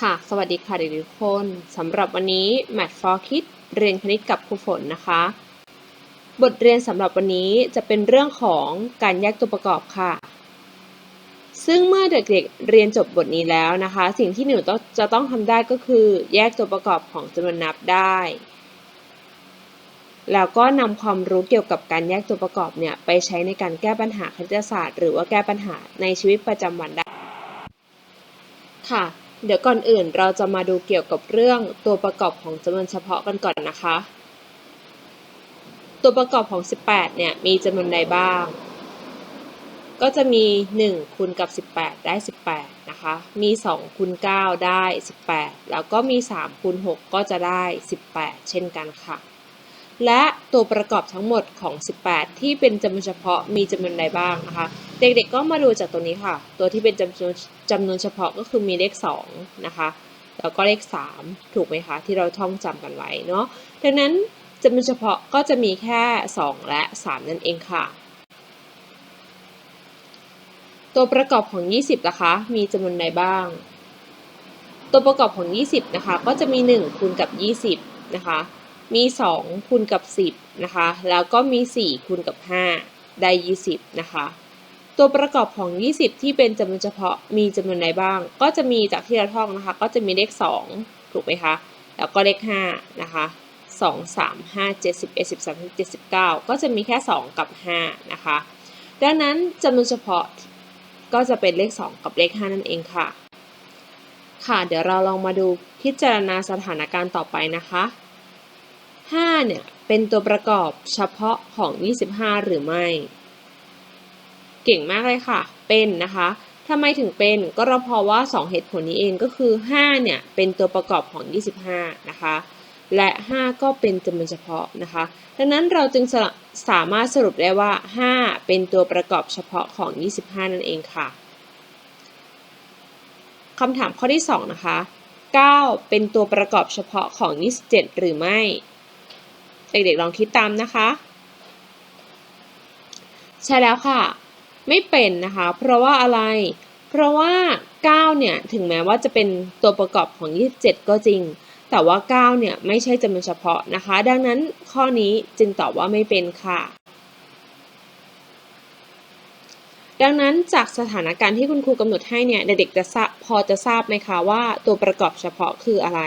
ค่ะ สวัสดีค่ะเด็กทุกคนสำหรับวันนี้ Math for Kids เรียนคณิตกับครูฝนนะคะ บทเรียนสำหรับวันนี้จะเป็นเรื่องของการแยกตัวประกอบค่ะ ซึ่งเมื่อเด็กๆเรียนจบบทนี้แล้วนะคะ สิ่งที่หนูจะต้องทำได้ก็คือ แยกตัวประกอบของจำนวนนับได้ แล้วก็นำความรู้เกี่ยวกับการแยกตัวประกอบเนี่ยไปใช้ในการแก้ปัญหาคณิตศาสตร์ หรือว่าแก้ปัญหาในชีวิตประจำวันได้ค่ะ เดี๋ยวก่อนอื่นเราจะมาดูเกี่ยวกับเรื่องตัวประกอบของจำนวนเฉพาะกันก่อนนะคะ ตัวประกอบของ 18 เนี่ยมีจำนวนใดบ้าง ก็จะมี 1คูณกับ 18 ได้ 18 นะคะ มี 2คูณ9ได้ 18 แล้วก็มี 3คูณ6ก็จะได้ 18 เช่นกันค่ะ และตัวประกอบทั้งหมดของ 18 ที่เป็นจำนวนเฉพาะมีจำนวนใดบ้างนะคะ เด็กๆก็มาดูจากตัวนี้ค่ะ ตัวที่เป็นจำนวนจำนวนเฉพาะก็คือมีเลข 2 นะคะ แล้วก็เลข 3 ถูกไหมคะ ที่เราท่องจำกันไว้เนาะ ดังนั้นจำนวนเฉพาะก็จะมีแค่ 2 และ 3 นั่นเองค่ะ ตัวประกอบของ 20 นะคะ มีจำนวนใดบ้าง ตัวประกอบของ 20 นะคะ ก็จะมี 1 คูณกับ 20 นะคะ มี 2 คูณกับ 10 นะคะ แล้วก็มี 4 คูณกับ 5 ได้ 20 นะคะ ตัวประกอบของ 20 ที่เป็นจำนวนเฉพาะมีจำนวนใดบ้าง ก็จะมีจากที่เราท่องนะคะ ก็จะมีเลข 2 ถูกไหมคะ แล้วก็เลข 5 นะคะ2 3 5 7 11 13 17 19 ก็จะมีแค่ 2 กับ 5 นะคะ ดังนั้นจำนวนเฉพาะก็จะเป็นเลข 2 กับเลข 5 นั่นเองค่ะ ค่ะ เดี๋ยวเราลองมาดูพิจารณาสถานการณ์ต่อไปนะคะ 5 เนี่ย เป็นตัวประกอบเฉพาะของ 25 หรือไม่ เก่งมากเลยค่ะ เป็นนะคะทำไมถึงเป็นก็เพราะว่า 2 เหตุผลนี้เองก็คือ 5 เนี่ย เป็นตัวประกอบของ 25 นะคะ และ 5 ก็เป็นจำนวนเฉพาะนะคะ ดังนั้นเราจึงสาสามารถสรุปได้ว่า 5 เป็นตัวประกอบเฉพาะของ 25 นั่นเองค่ะคำถามข้อที่ 2 นะคะ 9 เป็นตัวประกอบเฉพาะของ 27 หรือไม่ เด็กๆลองคิดตามนะคะ ใช่แล้วค่ะ ไม่เป็นนะคะ เพราะว่าอะไร เพราะว่า 9 เนี่ย ถึงแม้ว่าจะเป็นตัวประกอบของ 27 ก็จริง แต่ว่า 9 เนี่ย ไม่ใช่จำนวนเฉพาะนะคะ ดังนั้นข้อนี้จึงตอบว่าไม่เป็นค่ะ ดังนั้นจากสถานการณ์ที่คุณครูกำหนดให้เนี่ย เด็กๆจะทราบพอจะทราบไหมคะว่าตัวประกอบเฉพาะคืออะไร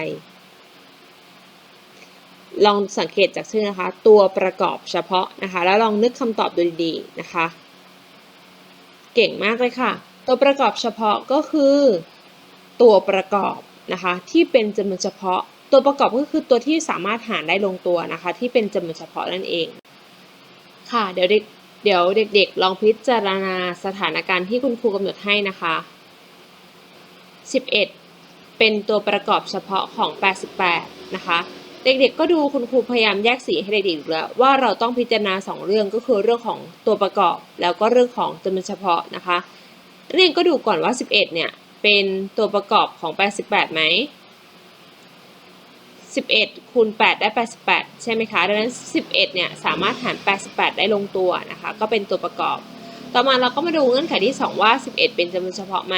ลองสังเกตจากชื่อนะคะ ตัวประกอบเฉพาะนะคะ แล้วลองนึกคำตอบดูดีๆนะคะ เก่งมากเลยค่ะ ตัวประกอบเฉพาะก็คือ ตัวประกอบนะคะที่เป็นจำนวนเฉพาะ ตัวประกอบก็คือตัวที่สามารถหารได้ลงตัวนะคะ ที่เป็นจำนวนเฉพาะนั่นเอง ค่ะเดี๋ยวเด็กเดี๋ยวเด็ก ๆ ลองพิจารณาสถานการณ์ที่คุณครูกำหนดให้นะคะ 11 เป็นตัวประกอบเฉพาะของ 88 นะคะ เด็กๆก็ดูคุณครูพยายามแยกสีให้เด็กๆแล้วว่าเราต้องพิจารณา 2 เรื่องก็คือเรื่องของตัวประกอบ แล้วก็เรื่องของจำนวนเฉพาะนะคะเรียนก็ดูก่อนว่า 11 เนี่ยเป็นตัวประกอบของ 88ไหม11คูณ8ได้ 88 ใช่ไหมคะ ดังนั้น 11 เนี่ยสามารถหาร 88 ได้ลงตัวนะคะ ก็เป็นตัวประกอบ ต่อมาเราก็มาดูเงื่อนไขที่ 2 ว่า 11 เป็นจำนวนเฉพาะไหม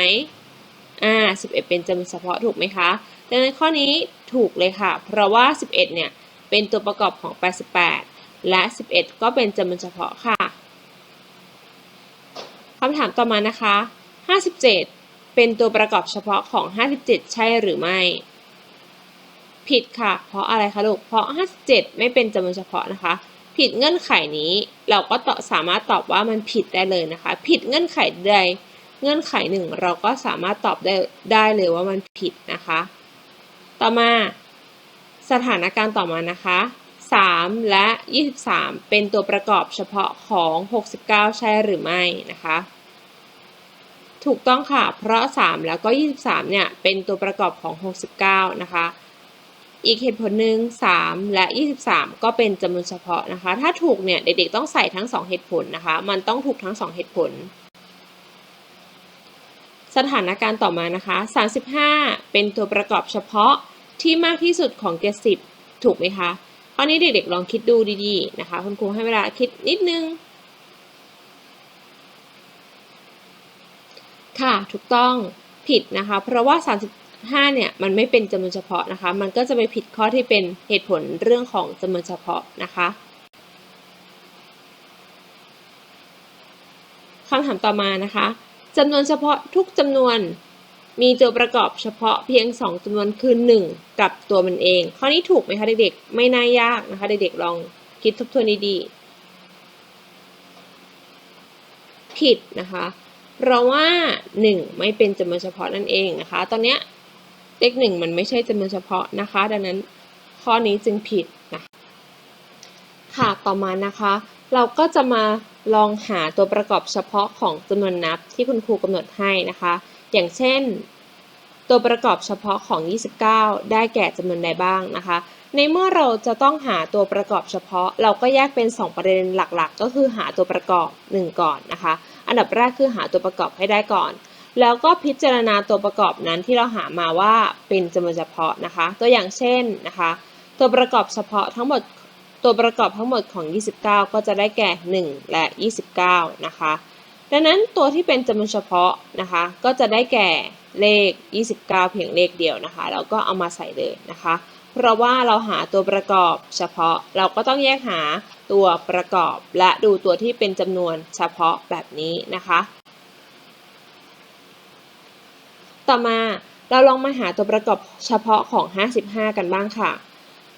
อ่า 11 เป็นจำนวนเฉพาะถูกไหมคะ ดังนั้นข้อนี้ถูกเลยค่ะ เพราะว่า 11 เนี่ย เป็นตัวประกอบของ 88 และ 11 ก็เป็นจำนวนเฉพาะค่ะคำถามต่อมานะคะ 57 เป็นตัวประกอบเฉพาะของ 57 ใช่หรือไม่ ผิดค่ะ เพราะอะไรคะลูก เพราะ 57 ไม่เป็นจำนวนเฉพาะนะคะ ผิดเงื่อนไขนี้เราก็ตสามารถตอบว่ามันผิดได้เลยนะคะ ผิดเงื่อนไขใด เงื่อนไขหนึ่งเราก็สามารถตอบได้ได้เลยว่ามันผิดนะคะ ต่อมาสถานการณ์ต่อมานะคะ 3 และ 23 เป็นตัวประกอบเฉพาะของ 69 ใช่หรือไม่นะคะ ถูกต้องค่ะ เพราะ 3 แล้วก็ 23 เนี่ย เป็นตัวประกอบของ 69 นะคะ อีกเหตุผลหนึ่ง3 และ 23 ก็เป็นจำนวนเฉพาะนะคะ ถ้าถูกเนี่ย เด็กๆ ต้องใส่ทั้ง 2 เหตุผลนะคะ มันต้องถูกทั้ง 2 เหตุผลสถานการณ์ต่อมานะคะ 35 เป็นตัวประกอบเฉพาะ ที่มากที่สุดของเกสิบถูกไหมคะข้อนี้เด็กๆลองคิดดูดีๆนะคะ คุณครูให้เวลาคิดนิดนึง ค่ะถูกต้องผิดนะคะ เพราะว่า5เนี่ย มันไม่เป็นจำนวนเฉพาะนะคะ มันก็จะไปผิดข้อที่เป็นเหตุผลเรื่องของจำนวนเฉพาะนะคะคำถามต่อมานะคะจำนวนเฉพาะทุกจำนวน มีตัวประกอบเฉพาะเพียง 2จำนวนคือ1 กับตัวมันเอง ข้อนี้ถูกไหมคะเด็กๆ ไม่น่ายากนะคะเด็กๆลองคิดทบทวนดีๆ ผิดนะคะ เพราะว่า 1 ไม่เป็นจำนวนเฉพาะนั่นเองนะคะ ตอนเนี้ยเลข1มันไม่ใช่จำนวนเฉพาะนะคะ ดังนั้นข้อนี้จึงผิดนะคะค่ะต่อมานะคะ เราก็จะมาลองหาตัวประกอบเฉพาะของจำนวนนับที่คุณครูกำหนดให้นะคะ อย่างเช่น ตัวประกอบเฉพาะของ 29 ได้แก่จำนวนใดบ้างนะคะ ในเมื่อเราจะต้องหาตัวประกอบเฉพาะ เราก็แยกเป็น 2 ประเด็นหลักๆ ก็คือหาตัวประกอบ 1 ก่อนนะคะ อันดับแรกคือหาตัวประกอบให้ได้ก่อน แล้วก็พิจารณาตัวประกอบนั้นที่เราหามาว่าเป็นจำนวนเฉพาะนะคะ ตัวอย่างเช่นนะคะ ตัวประกอบเฉพาะทั้งหมดตัวประกอบทั้งหมดของ 29 ก็จะได้แก่ 1 และ 29 นะคะ ดังนั้นตัวที่เป็นจำนวนเฉพาะนะคะ ก็จะได้แก่เลข 29 เพียงเลขเดียวนะคะแล้วก็เอามาใส่เลยนะคะ เพราะว่าเราหาตัวประกอบเฉพาะ เราก็ต้องแยกหาตัวประกอบ และดูตัวที่เป็นจำนวนเฉพาะแบบนี้นะคะ ต่อมาเราลองมาหาตัวประกอบเฉพาะของ 55 กันบ้างค่ะ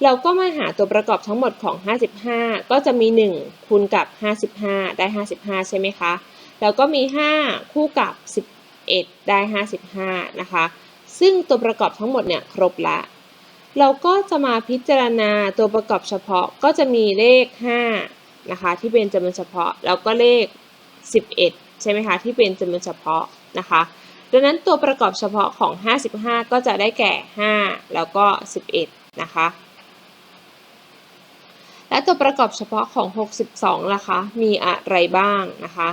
เราก็มาหาตัวประกอบทั้งหมดของ 55 ก็จะมี 1 คูณกับ 55 ได้ 55 ใช่ไหมคะ แล้วก็มี 5 คู่กับ 11 ได้ 55 นะคะ ซึ่งตัวประกอบทั้งหมดเนี่ยครบละ เราก็จะมาพิจารณาตัวประกอบเฉพาะก็จะมีเลข 5 นะคะ ที่เป็นจำนวนเฉพาะ แล้วก็เลข 11 ใช่ไหมคะ ที่เป็นจำนวนเฉพาะนะคะดังนั้นตัวประกอบเฉพาะของ 55 ก็จะได้แก่ 5 แล้วก็ 11 นะคะ และตัวประกอบเฉพาะของ 62 ล่ะคะ มีอะไรบ้างนะคะ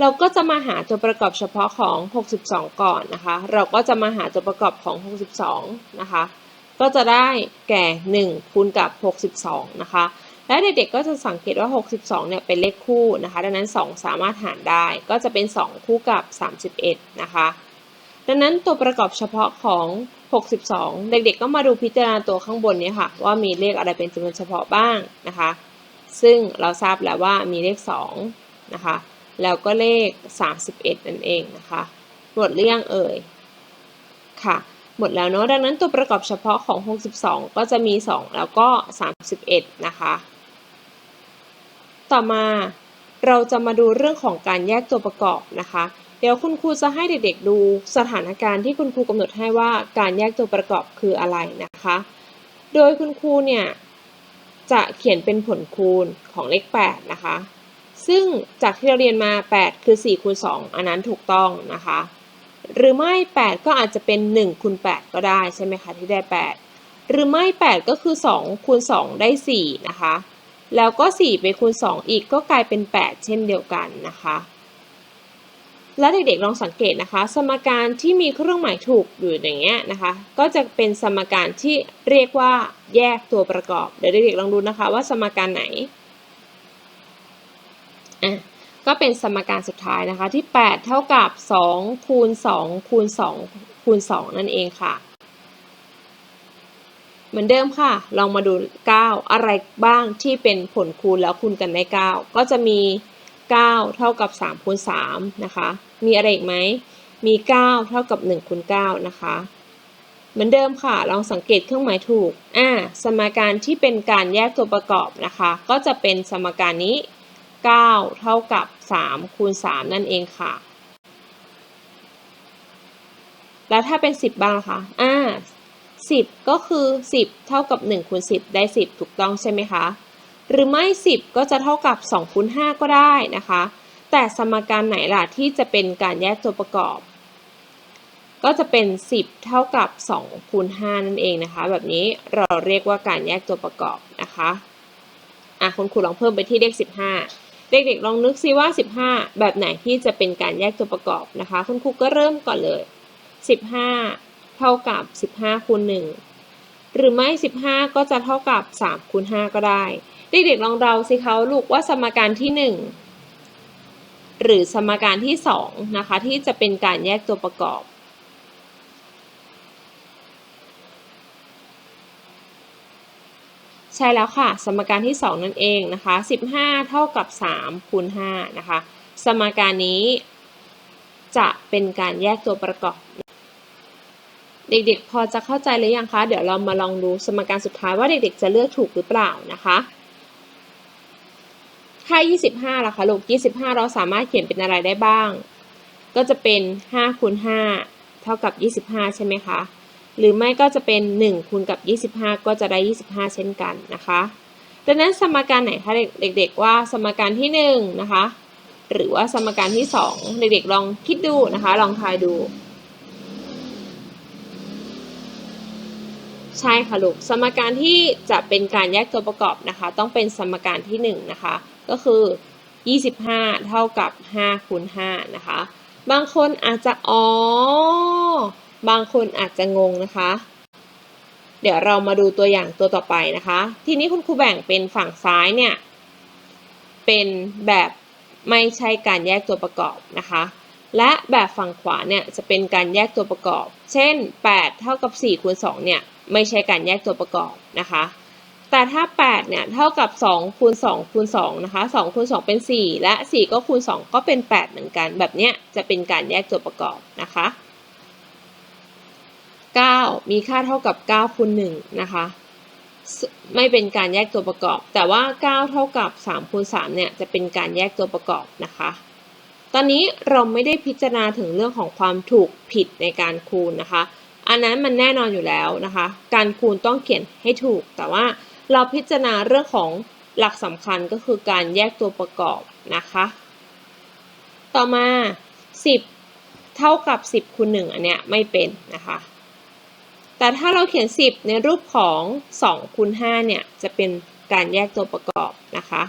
เราก็จะมาหาตัวประกอบเฉพาะของ 62 ก่อนนะคะ เราก็จะมาหาตัวประกอบของ 62 นะคะ ก็จะได้แก่ 1 คูณกับ 62 นะคะ และเด็กๆก็จะสังเกตว่า 62 เนี่ยเป็นเลขคู่นะคะ ดังนั้น 2 สามารถหารได้ ก็จะเป็น 2 คู่กับ 31 นะคะ ดังนั้นตัวประกอบเฉพาะของ 62 เด็กๆ ก็มาดูพิจารณาตัวข้างบนนี้ค่ะ ว่ามีเลขอะไรเป็นจำนวนเฉพาะบ้างนะคะ ซึ่งเราทราบแล้วว่ามีเลข 2 นะคะ แล้วก็เลข 31 นั่นเองนะคะหมดเรื่องเอ่ยค่ะ หมดแล้วเนาะดังนั้นตัวประกอบเฉพาะของ 62 ก็จะมี 2 แล้วก็ 31 นะคะ ต่อมาเราจะมาดูเรื่องของการแยกตัวประกอบนะคะ เดี๋ยวคุณครูจะให้เด็กๆดูสถานการณ์ที่คุณครูกำหนดให้ว่าการแยกตัวประกอบคืออะไรนะคะ โดยคุณครูเนี่ยจะเขียนเป็นผลคูณของเลข 8 นะคะ ซึ่งจากที่เราเรียนมา 8 คือ4คูณ2อันนั้นถูกต้องนะคะ หรือไม่ 8 ก็อาจจะเป็น1คูณ8ก็ได้ใช่ไหมคะที่ได้ 8 หรือไม่ 8 ก็คือ2คูณ2ได้4นะคะ แล้วก็ 4 ไปคูณ 2 อีกก็กลายเป็น 8 เช่นเดียวกันนะคะ และเด็กๆลองสังเกตนะคะ สมการที่มีเครื่องหมายถูกอยู่อย่างเงี้ยนะคะ ก็จะเป็นสมการที่เรียกว่าแยกตัวประกอบ เดี๋ยวเด็กๆลองดูนะคะว่าสมการไหน อะก็เป็นสมการสุดท้ายนะคะที่ 8 เท่ากับ 2 คูณ 2 คูณ 2 คูณ 2 นั่นเองค่ะ เหมือนเดิมค่ะ ลองมาดู 9 อะไรบ้างที่เป็นผลคูณแล้วคูณกันได้ 9 ก็จะมี 9 เท่ากับ 3 คูณ 3 นะคะ มีอะไรอีกไหม มี 9 เท่ากับ 1 คูณ 9 นะคะ เหมือนเดิมค่ะ ลองสังเกตเครื่องหมายถูก อ่า สมการที่เป็นการแยกตัวประกอบนะคะ ก็จะเป็นสมการนี้ 9 เท่ากับ 3 คูณ 3 นั่นเองค่ะ แล้วถ้าเป็น 10 บ้างล่ะคะอ่า10 ก็คือ 10 เท่ากับ 1 คูณ 10 ได้ 10 ถูกต้องใช่ไหมคะ หรือไม่ 10 ก็จะเท่ากับ 2 คูณ 5 ก็ได้นะคะ แต่สมการไหนล่ะที่จะเป็นการแยกตัวประกอบ ก็จะเป็น 10 เท่ากับ 2 คูณ 5 นั่นเองนะคะ แบบนี้เราเรียกว่าการแยกตัวประกอบนะคะ อะคุณครูลองเพิ่มไปที่เลข 15 เด็กๆลองนึกซิว่า 15 แบบไหนที่จะเป็นการแยกตัวประกอบนะคะ คุณครูก็เริ่มก่อนเลย 15 เท่ากับ 15คูณ1หรือไม่ 15 ก็จะเท่ากับ3คูณ5ก็ได้ เด็กๆลองเดาสิคะลูกว่าสมการที่ 1 หรือสมการที่2นะคะที่จะเป็นการแยกตัวประกอบ ใช่แล้วค่ะ สมการที่ 2 นั่นเองนะคะ 15 เท่ากับ 3 คูณ 5 นะคะ สมการนี้จะเป็นการแยกตัวประกอบ เด็กๆ พอจะเข้าใจหรือยังคะ เดี๋ยวเรามาลองดูสมการสุดท้ายว่าเด็กๆ จะเลือกถูกหรือเปล่านะคะถ้า25ล่ะคะลูก 25 เราสามารถเขียนเป็นอะไรได้บ้าง ก็จะเป็น5คูณ5เท่ากับ 25 ใช่ไหมคะ หรือไม่ก็จะเป็น 1คูณกับ 25 ก็จะได้ 25 เช่นกันนะคะดังนั้นสมการไหนคะเด็ก ๆ ว่าสมการที่1นะคะหรือว่าสมการที่ 2 เด็ก ๆ ลองคิดดูนะคะ ลองทายดู ใช่ค่ะลูกสมการที่จะเป็นการแยกตัวประกอบนะคะ ต้องเป็นสมการที่ 1 นะคะ ก็คือ 25 เท่ากับ5คูณ5นะคะ บางคนอาจจะอ๋อ บางคนอาจจะงงนะคะ เดี๋ยวเรามาดูตัวอย่างตัวต่อไปนะคะ ทีนี้คุณครูแบ่งเป็นฝั่งซ้ายเนี่ย เป็นแบบไม่ใช่การแยกตัวประกอบนะคะ และแบบฝั่งขวาเนี่ยจะเป็นการแยกตัวประกอบ เช่น 8 เท่ากับ4คูณ2เนี่ยไม่ใช่การแยกตัวประกอบนะคะ แต่ถ้า 8 เนี่ยเท่ากับ2คูณ2คูณ2นะคะ2คูณ2เป็น 4 และ 4 ก็คูณ 2 ก็เป็น 8 เหมือนกัน แบบเนี้ยจะเป็นการแยกตัวประกอบนะคะ 9 มีค่าเท่ากับ9คูณ1นะคะ ไม่เป็นการแยกตัวประกอบ แต่ว่า 9 เท่ากับ3คูณ3เนี่ยจะเป็นการแยกตัวประกอบนะคะ ตอนนี้เราไม่ได้พิจารณาถึงเรื่องของความถูกผิดในการคูณนะคะ อันนั้นมันแน่นอนอยู่แล้วนะคะ การคูณต้องเขียนให้ถูก แต่ว่าเราพิจารณาเรื่องของหลักสำคัญก็คือการแยกตัวประกอบนะคะ ต่อมา 10 เท่ากับ 10คูณ1อันเนี้ยไม่เป็นนะคะ แต่ถ้าเราเขียน 10 ในรูปของ 2คูณ5เนี่ย จะเป็นการแยกตัวประกอบนะคะ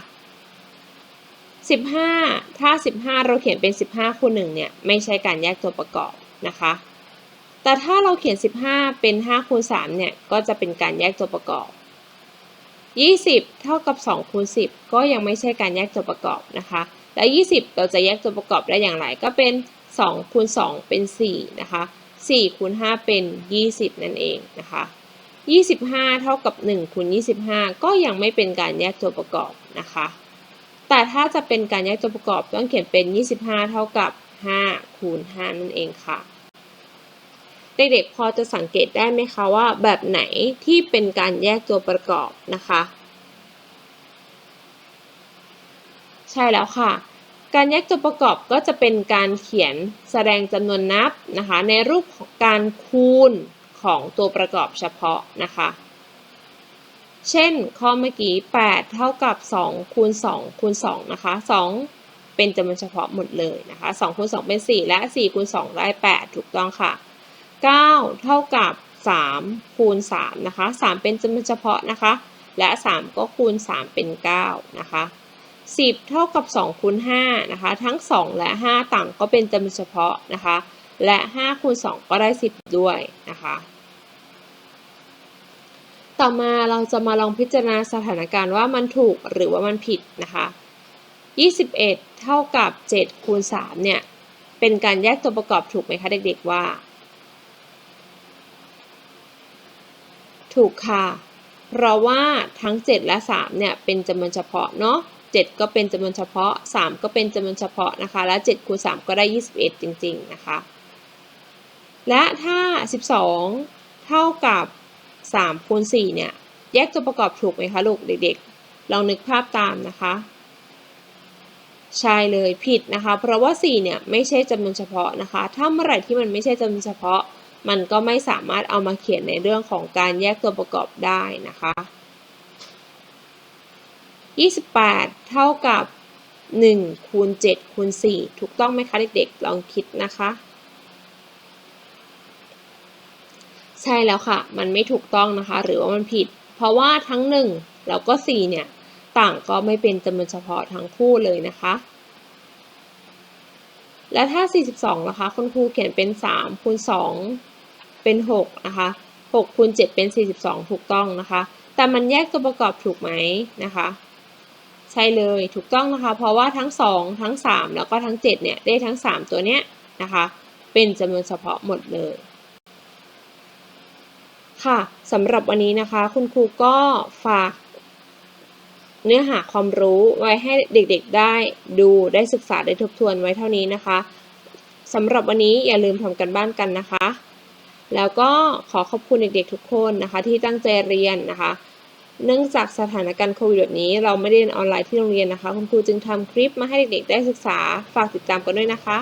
15 ถ้า 15 เราเขียนเป็น 15คูณ1เนี่ย ไม่ใช่การแยกตัวประกอบนะคะ แต่ถ้าเราเขียน 15 เป็น5คูณ3เนี่ย ก็จะเป็นการแยกตัวประกอบ 20 เท่ากับ2คูณ10 ก็ยังไม่ใช่การแยกตัวประกอบนะคะ และ 20 เราจะแยกตัวประกอบได้อย่างไร ก็เป็น2คูณ2เป็น 4 นะคะ 4คูณ5เป็น 20 นั่นเองนะคะ 25 เท่ากับ1คูณ25 ก็ยังไม่เป็นการแยกตัวประกอบนะคะ แต่ถ้าจะเป็นการแยกตัวประกอบต้องเขียนเป็น 25 เท่ากับ 5 คูณ 5 นั่นเองค่ะ เด็กๆพอจะสังเกตได้ไหมคะว่าแบบไหนที่เป็นการแยกตัวประกอบนะคะ ใช่แล้วค่ะ การแยกตัวประกอบก็จะเป็นการเขียนแสดงจำนวนนับนะคะ ในรูปของการคูณของตัวประกอบเฉพาะนะคะ เช่นข้อเมื่อกี้ 8 เท่ากับ 2 คูณ 2 คูณ 2 นะคะ 2 เป็นจำนวนเฉพาะหมดเลยนะคะ 2 คูณ 2 เป็น 4 และ 4 คูณ 2 ได้ 8 ถูกต้องค่ะ 9 เท่ากับ 3 คูณ 3 นะคะ 3 เป็นจำนวนเฉพาะนะคะ และ 3 ก็คูณ 3 เป็น 9 นะคะ 10 เท่ากับ2คูณ5นะคะ ทั้ง 2 และ 5 ต่างก็เป็นจำนวนเฉพาะนะคะ และ5คูณ2ก็ได้ 10 ด้วยนะคะ ต่อมาเราจะมาลองพิจารณาสถานการณ์ว่ามันถูกหรือว่ามันผิดนะคะ 21 เท่ากับ7คูณ3เนี่ย เป็นการแยกตัวประกอบถูกไหมคะเด็กๆว่า ถูกค่ะ เพราะว่าทั้ง 7 และ 3 เนี่ย เป็นจำนวนเฉพาะเนาะ 7 ก็เป็นจำนวนเฉพาะ 3 ก็เป็นจำนวนเฉพาะนะคะ และ7คูณ3ก็ได้ 21 จริง ๆ นะคะ และถ้า 12 เท่ากับ 3 คูณ 4 เนี่ย แยกตัวประกอบถูกไหมคะลูกเด็กๆ ลองนึกภาพตามนะคะ ใช่เลยผิดนะคะ เพราะว่า 4 เนี่ย ไม่ใช่จำนวนเฉพาะนะคะ ถ้าเมื่อไหร่ที่มันไม่ใช่จำนวนเฉพาะ มันก็ไม่สามารถเอามาเขียนในเรื่องของการแยกตัวประกอบได้นะคะ 28 เท่ากับ 1 คูณ 7 คูณ 4 ถูกต้องไหมคะเด็กๆ ลองคิดนะคะ ใช่แล้วค่ะ มันไม่ถูกต้องนะคะ หรือว่ามันผิด เพราะว่าทั้ง 1 แล้วก็ 4 เนี่ย ต่างก็ไม่เป็นจำนวนเฉพาะทั้งคู่เลยนะคะ และถ้า 42 นะคะ คุณครูเขียนเป็น 3 คูณ 2 เป็น 6 นะคะ 6คูณ7เป็น 42 ถูกต้องนะคะแต่มันแยกตัวประกอบถูกไหมนะคะ ใช่เลยถูกต้องนะคะ เพราะว่าทั้ง 2 ทั้ง 3 แล้วก็ทั้ง 7 เนี่ยได้ทั้ง 3 ตัวเนี้ยนะคะ เป็นจำนวนเฉพาะหมดเลย ค่ะสำหรับวันนี้นะคะ คุณครูก็ฝากเนื้อหาความรู้ไว้ให้เด็กๆได้ดูได้ศึกษาได้ทบทวนไว้เท่านี้นะคะสำหรับวันนี้อย่าลืมทำกันบ้านกันนะคะ แล้วก็ขอขอบคุณเด็กๆทุกคนนะคะ ที่ตั้งใจเรียนนะคะ เนื่องจากสถานการณ์โควิดแบบนี้ เราไม่ได้เรียนออนไลน์ที่โรงเรียนนะคะ คุณครูจึงทำคลิปมาให้เด็กๆได้ศึกษา ฝากติดตามกันด้วยนะคะ